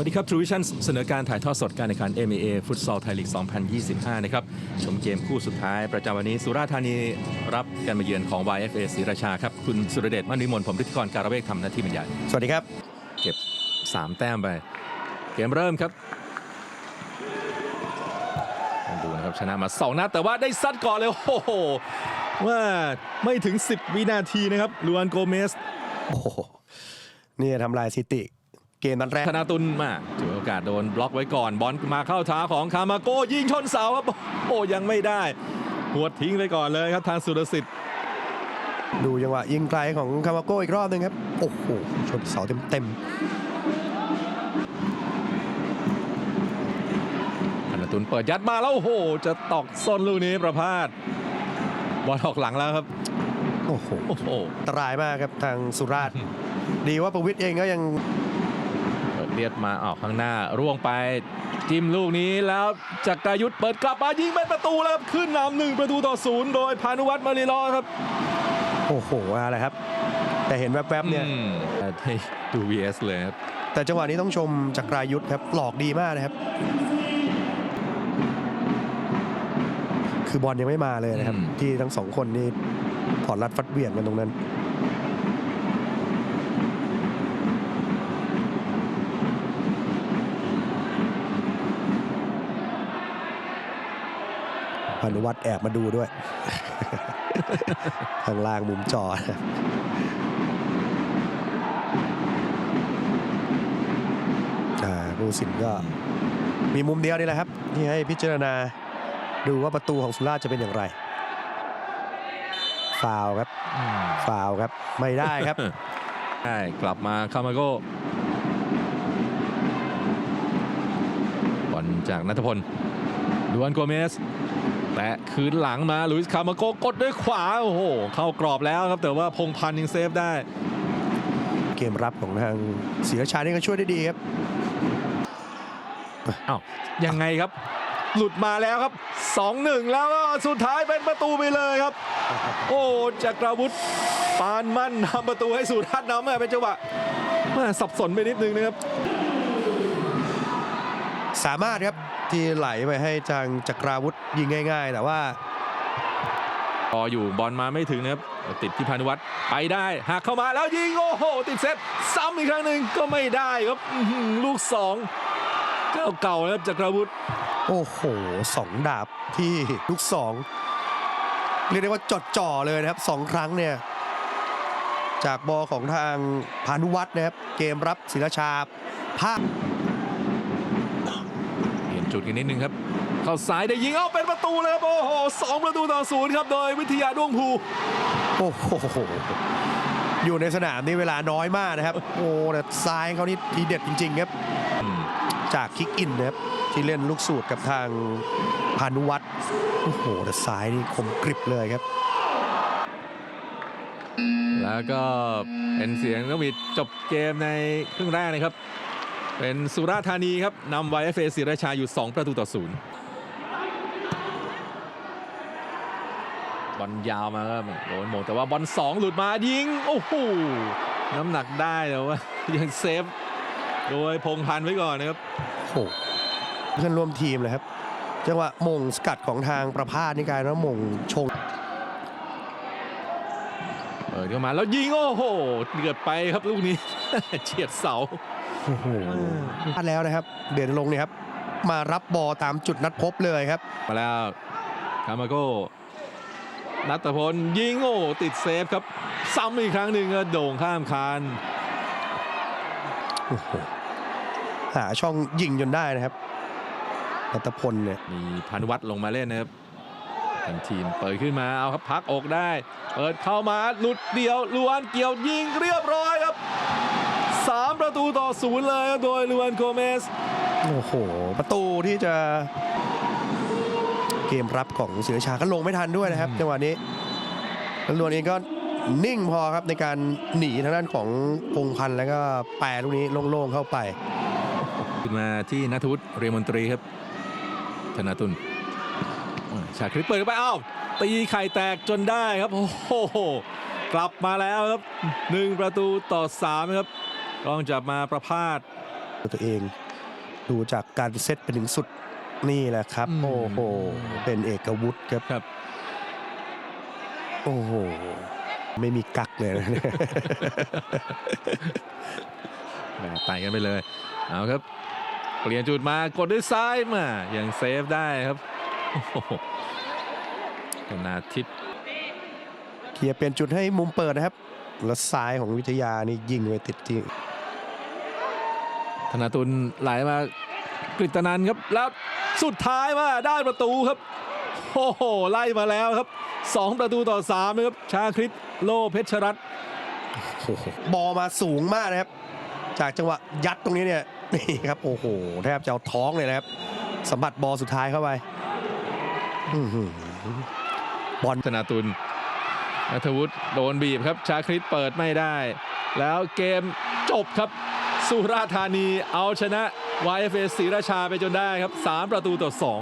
วัสดีครับ True Vision เสนอการถ่ายทอดสดการแข่งขัน MEA ฟุตซอลไทยลีก 2025 นะครับ ชมเกมคู่สุดท้ายประจำวันนี้ สุราษฎร์ธานีรับการมาเยือนของ YFA ศรีราชาครับ คุณสุรเดชมั่นวิมลผมฤทธิกรการะเวกทำหน้าที่บรรยายสวัสดีครับ เก็บ 3 แต้มไป เกมเริ่มครับลองดูนะครับชนะมา 2 นัดแต่ว่าได้ซัดก่อนเลยโอ้โหว่าไม่ถึง 10 วินาทีนะครับลูอันโกเมสโอ้โหนี่ทำลายสถิติ เกมนัดแรกธนาตุลมาถือโอกาสโดนบล็อกไว้ก่อนบอลมาเข้าเท้าของคามาโกยิงชนเสาครับโอ้ยังไม่ได้หัวดทิ้งไปก่อนเลยครับทางสุรสิทธิ์ดูจังหวะยิงไกลของคามาโก้อีกรอบหนึงครับโอ้โหชนเสาเต็มเต็มธนาตุลเปิดยัดมาแล้วโอ้โห จะตอกส้นลูกนี้ประพาสบอลออกหลังแล้วครับๆโอ้โหโอ้โหอันตรายมากครับทางสุราษฎร์ดีว่าประวิทย์เองก็ยัง เปิดเลียดมาออกข้างหน้าร่วงไปจิ้มลูกนี้แล้วจักรายุทธเปิดกลับมายิงเป็นประตูแล้วครับขึ้นนำหนึ่งประตูต่อศูนย์โดยพานุวัฒน์มาริลอครับ โอ้โหอะไรครับ แต่เห็นแวบๆเนี่ยอืมให้ดู VS เลยครับแต่จังหวะนี้ต้องชมจากรายุทธครับหลอกดีมากนะครับ คือบอลยังไม่มาเลยนะครับอืมที่ทั้งสองคนนี่ถอดรัดฟัดเหวี่ยงกันตรงนั้นานุวัฒน์แอบมาดูด้วย ข้างล่างมุมจออ่าผู้สินก็มีมุมเดียวนี่แหละครับ ที่ให้พิจารณาดูว่าประตูของสุราษฎร์จะเป็นอย่างไรฟาวล์ครับอืมฟาวล์ครับ ไม่ได้ครับใช่กลับมาคามาโกบอลจากนัทพลดูอันโกเมส แตะคืนหลังมาลุยส์คามาโกกดด้วยขวา โอ้โห เข้ากรอบแล้วครับ แต่ว่าพงพันธ์ยังเซฟได้ เกมรับของทางศรีราชานี่ก็ช่วยได้ดีครับอ้าวยังไงครับ หลุดมาแล้วครับ 2-1 แล้วก็สุดท้ายเป็นประตูไปเลยครับ โอ้จักรวุฒิปานมั่นทำประตูให้สุทัศน์นำมาเป็นจังหวะแม่สับสนไปนิดนึงนะครับ สามารถครับ ที่ไหลไปให้ทางจักราวุธยิงง่าย ๆ แต่ว่า รออยู่บอลมาไม่ถึงนะครับ ติดที่พานุวัฒน์ไปได้หักเข้ามาแล้วยิงโอ้โห ติดเซตซ้ำอีกครั้งหนึ่งก็ไม่ได้ครับอื้อหือลูกสองเจ้าเก่านะครับจักรวุฒิโอ้โหสองดาบที่ลูกสองเรียกได้ว่าจดจ่อเลยนะครับสองครั้งเนี่ย จากบอลของทางพานุวัฒน์นะครับ เกมรับศิราชาภาพเปลี่ยน จุดกันนิดนึงครับ เข้าซ้ายได้ยิงเอาเป็นประตูเลยครับ โอ้โหสองประตูต่อศูนย์ครับ โดยวิทยาด้วงภู โอ้โห อยู่ในสนามนี่เวลาน้อยมากนะครับ โอ้แต่ซ้ายเขานี่ทีเด็ดจริง ๆ ครับอืมจากคิกอินนะครับที่เล่นลูกสูตรกับทางพานุวัฒน์โอ้โหแต่ซ้ายนี่คมกริบเลยครับ แล้วก็เป็นเสียงนกหวีดจบเกมในครึ่งแรกนะครับ เป็นสุราษฎร์ธานีครับนำไวเอฟเอศิราชาอยู่ 2 ประตูต่อศูนย์บอลยาวมาก็โดนโหมงแต่ว่าบอลสองหลุดมายิง โอ้โหน้ำหนักได้แต่ว่ายังเซฟ โดยพงพันธ์ไว้ก่อนนะครับโอ้โหเพื่อนร่วมทีมเลยครับจังหวะหม่งสกัดของทางประพาสนี่กลายเป็นว่าหม่งชงเปิดเข้ามาแล้วยิง โอ้โหเดือดไปครับลูกนี้เฉียดเสาโอ้โห พลาดแล้วนะครับ เด่นลงเนี่ยครับ มารับบอลตามจุดนัดพบเลยครับ มาแล้วคามาโก้นัตพลยิงโอ้ติดเซฟครับ ซ้ำอีกครั้งหนึ่งก็โด่งข้ามคานโอ้โหหาช่องยิงจนได้นะครับนัตพลเนี่ยมีพานุวัฒน์ลงมาเล่นนะครับทางทีมเปิดขึ้นมาเอาครับพักอกได้ เปิดเข้ามาหลุดเดียวลวนเกี่ยวยิงเรียบร้อยครับ 3 ประตูต่อศูนย์เลยครับโดยลวนโกเมสโอ้โห ประตูที่จะเกมรับของศรีราชาก็ลงไม่ทันด้วยนะครับจังหวะนี้แล้วลวนเองก็นิ่งพอครับในการหนีทางด้านของพงพันธ์แล้วก็แปรลูกนี้โล่งๆเข้าไปขึ้นมาที่นัทวุฒิเรียมนตรีครับ ธนาตุลอ่าชาคริตเปิดเข้าไปอ้าวตีไข่แตกจนได้ครับ โอ้โห กลับมาแล้วครับหนึ่งประตูต่อสามครับ กล้องจับมาประพาสตัวเอง ดูจากการเซตเป็นถึงสุดนี่แหละครับอืมโอ้โห เป็นเอกวุฒิครับครับ โอ้โห ไม่มีกักเลยนะแหมไต่กันไปเลย เอาครับ เปลี่ยนจุดมากดด้วยซ้ายมายังเซฟได้ครับโอ้โหธนาทิพย์เคลียร์เปลี่ยนจุดให้มุมเปิดนะครับ แล้วซ้ายของวิทยานี่ยิงไปติดที่ ธนาตุลไหลมากฤตนันท์ครับแล้วสุดท้ายมาได้ประตูครับโอ้โหไล่มาแล้วครับ 2 ประตูต่อ3นะครับชาคริตโลเพชรรัตน์โอ้โหบอลมาสูงมากนะครับ จากจังหวะยัดตรงนี้เนี่ยนี่ครับโอ้โหแทบจะเอาท้องเลยนะครับสัมผัสบอลสุดท้ายเข้าไปอื้อหือบอลธนาตุลนัทวุฒิโดนบีบครับ ชาคริตเปิดไม่ได้ แล้วเกมจบครับ สุราธานีเอาชนะ YFS ศรีราชาไปจนได้ครับ 3 ประตูต่อ 2